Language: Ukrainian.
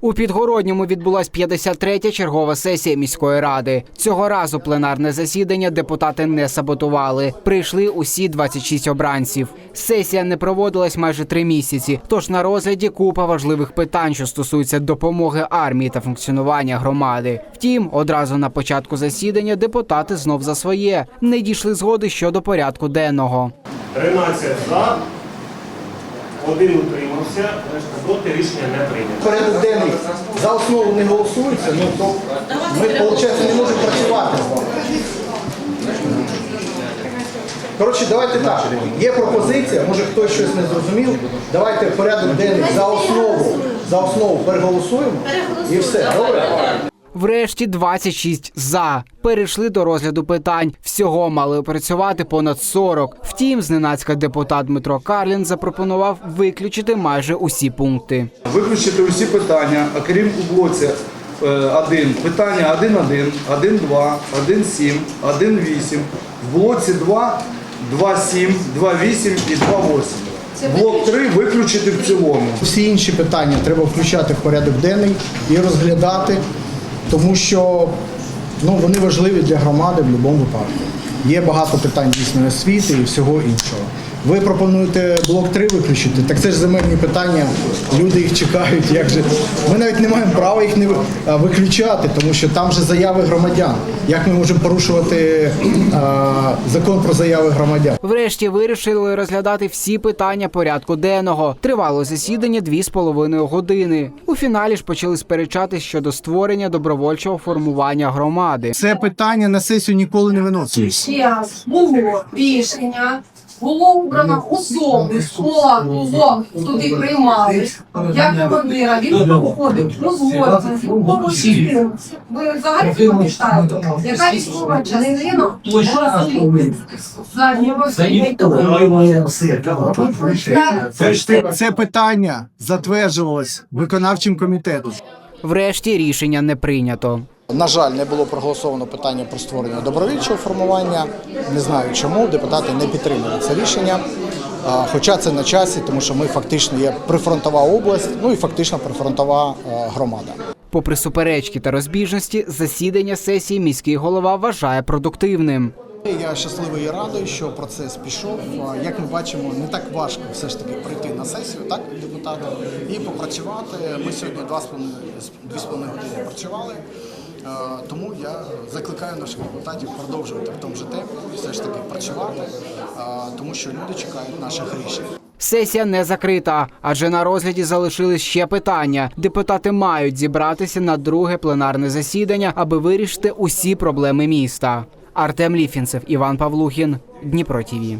У Підгородньому відбулась 53-я чергова сесія міської ради. Цього разу пленарне засідання депутати не саботували. Прийшли усі 26 обранців. Сесія не проводилась майже три місяці. Тож на розгляді купа важливих питань, що стосуються допомоги армії та функціонування громади. Втім, одразу на початку засідання депутати знов за своє не дійшли згоди щодо порядку денного. 13 за, один утримався, решта проти рішення не прийнято. порядок денний за основу не голосується, ну то ми, виходить, не можемо працювати з вами. Коротше, давайте так. Є пропозиція, може хтось щось не зрозумів. Давайте порядок денний за основу, за основу переголосуємо і все. Добре? Врешті 26 за перейшли до розгляду питань. Всього мали опрацювати понад 40. Втім, зненацька депутат Дмитро Карлін запропонував виключити майже усі пункти. Виключити усі питання, окрім у блоці 1. Питання 1.1, 1.2, 1.7, 1.8. В блоці 2, 2.7, 2.8 і 2.8. Блок 3 виключити в цілому. Всі інші питання треба включати в порядок денний і розглядати, тому що ну, вони важливі для громади в будь-якому випадку. Є багато питань дійсно освіти і всього іншого. Ви пропонуєте блок 3 виключити, так це ж земельні питання, люди їх чекають. Як же ми навіть не маємо права їх не виключати, тому що там же заяви громадян. Як ми можемо порушувати а, закон про заяви громадян? Врешті вирішили розглядати всі питання порядку денного. Тривало засідання дві з половиною години. У фіналі ж почали сперечатись щодо створення добровольчого формування громади. Це питання на сесію ніколи не виносилось. час було рішення, було обрано особи, школа, було туди приймали. Як командира, він проходить, розводиться, порушив. Ви взагалі хто? Яка військова частина за нього Це питання затверджувалось виконавчим комітетом. Врешті рішення не прийнято. На жаль, не було проголосовано питання про створення добровільчого формування. Не знаю чому депутати не підтримали це рішення. Хоча це на часі, тому що ми фактично є прифронтова область, ну і фактично прифронтова е, громада. Попри суперечки та розбіжності, засідання сесії міський голова вважає продуктивним. Я щасливий і радий, що процес пішов. Як ми бачимо, не так важко все ж таки прийти на сесію, так депутатам, і попрацювати. Ми сьогодні два з половиною дві з половиною години працювали. Е, Тому я закликаю наших депутатів продовжувати в тому же темпі, все ж таки працювати, е, тому що люди чекають наших рішень. Сесія не закрита, адже на розгляді залишились ще питання. Депутати мають зібратися на друге пленарне засідання, аби вирішити усі проблеми міста. Артем Ліфінцев, Іван Павлухін, Дніпро ТІВІ.